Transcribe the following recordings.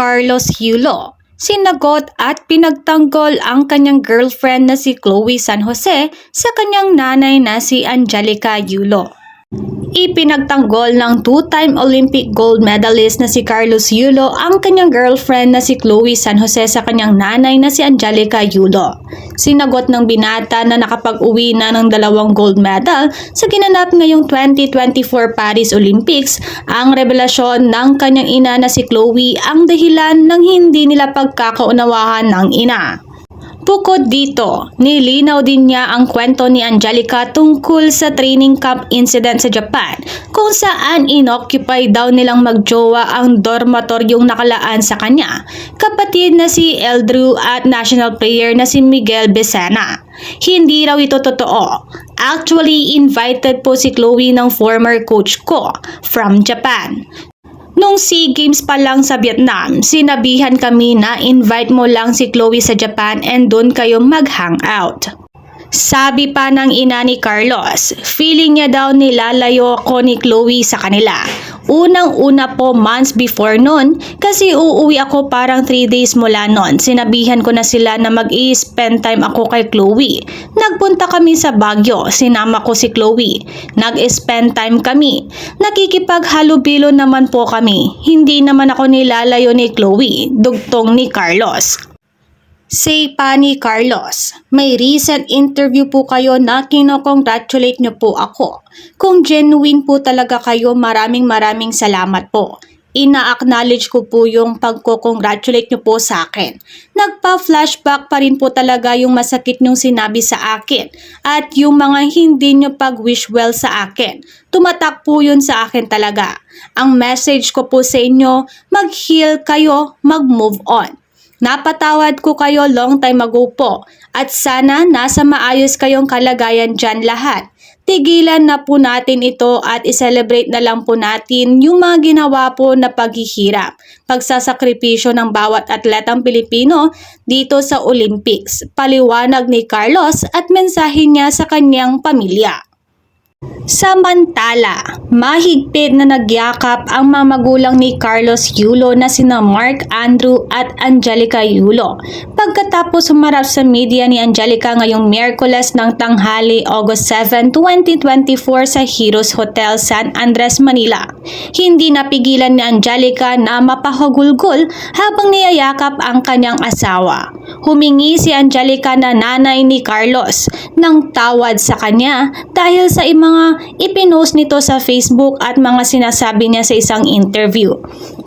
Carlos Yulo. Sinagot at pinagtanggol ang kanyang girlfriend na si Chloe San Jose sa kanyang nanay na si Angelica Yulo. Ipinagtanggol ng two-time Olympic gold medalist na si Carlos Yulo ang kanyang girlfriend na si Chloe San Jose sa kanyang nanay na si Angelica Yulo. Sinagot ng binata na nakapag-uwi na ng dalawang gold medal sa ginanap ngayong 2024 Paris Olympics ang revelasyon ng kanyang ina na si Chloe ang dahilan ng hindi nila pagkakaunawahan ng ina. Bukod dito, nilinaw din niya ang kwento ni Angelica tungkol sa training camp incident sa Japan kung saan inoccupy daw nilang magjowa ang dormitoryong nakalaan sa kanya, kapatid na si Eldrew at national player na si Miguel Becena. Hindi raw ito totoo. Actually, invited po si Chloe ng former coach ko from Japan. SEA Games pa lang sa Vietnam, sinabihan kami na invite mo lang si Chloe sa Japan and doon kayo mag-hangout. Sabi pa ng ina ni Carlos, feeling niya daw nilalayo ako ni Chloe sa kanila. Unang-una po months before nun, kasi uuwi ako parang 3 days mula nun. Sinabihan ko na sila na mag-i-spend time ako kay Chloe. Nagpunta kami sa Baguio, sinama ko si Chloe. Nag-spend time kami. Nakikipaghalubilo naman po kami. Hindi naman ako nilalayo ni Chloe, dugtong ni Carlos. Say pa ni Carlos, may recent interview po kayo na kinokongratulate niyo po ako. Kung genuine po talaga kayo, maraming maraming salamat po. Ina-acknowledge ko po yung pagko-congratulate niyo po sa akin. Nagpa-flashback pa rin po talaga yung masakit niyong sinabi sa akin at yung mga hindi niyo pag-wish well sa akin. Tumatak po yun sa akin talaga. Ang message ko po sa inyo, mag-heal kayo, mag-move on. Napatawad ko kayo long time ago po at sana nasa maayos kayong kalagayan dyan lahat. Tigilan na po natin ito at i-celebrate na lang po natin yung mga ginawa po na paghihirap, pagsasakripisyo ng bawat atletang Pilipino dito sa Olympics. Paliwanag ni Carlos at mensahe niya sa kanyang pamilya. Samantala, mahigpit na nagyakap ang mga magulang ni Carlos Yulo na sina Mark Andrew at Angelica Yulo. Pagkatapos humarap sa media ni Angelica ngayong Miyerkules ng tanghali August 7, 2024 sa Heroes Hotel San Andres, Manila. Hindi napigilan ni Angelica na mapahugulgol habang niyayakap ang kanyang asawa. Humingi si Angelica na nanay ni Carlos ng tawad sa kanya dahil sa mga ipinost nito sa Facebook at mga sinasabi niya sa isang interview.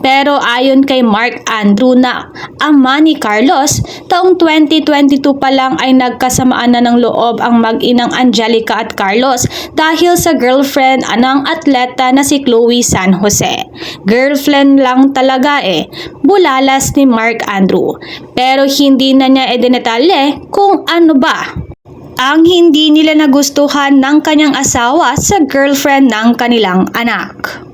Pero ayon kay Mark Andrew na ama ni Carlos, taong 2022 pa lang ay nagkasamaan na ng loob ang mag-inang Angelica at Carlos dahil sa girlfriend anang atleta na si Chloe San Jose. Girlfriend lang talaga eh. Bulalas ni Mark Andrew. Pero hindi na niya edenetalye kung ano ba ang hindi nila nagustuhan ng kanyang asawa sa girlfriend ng kanilang anak.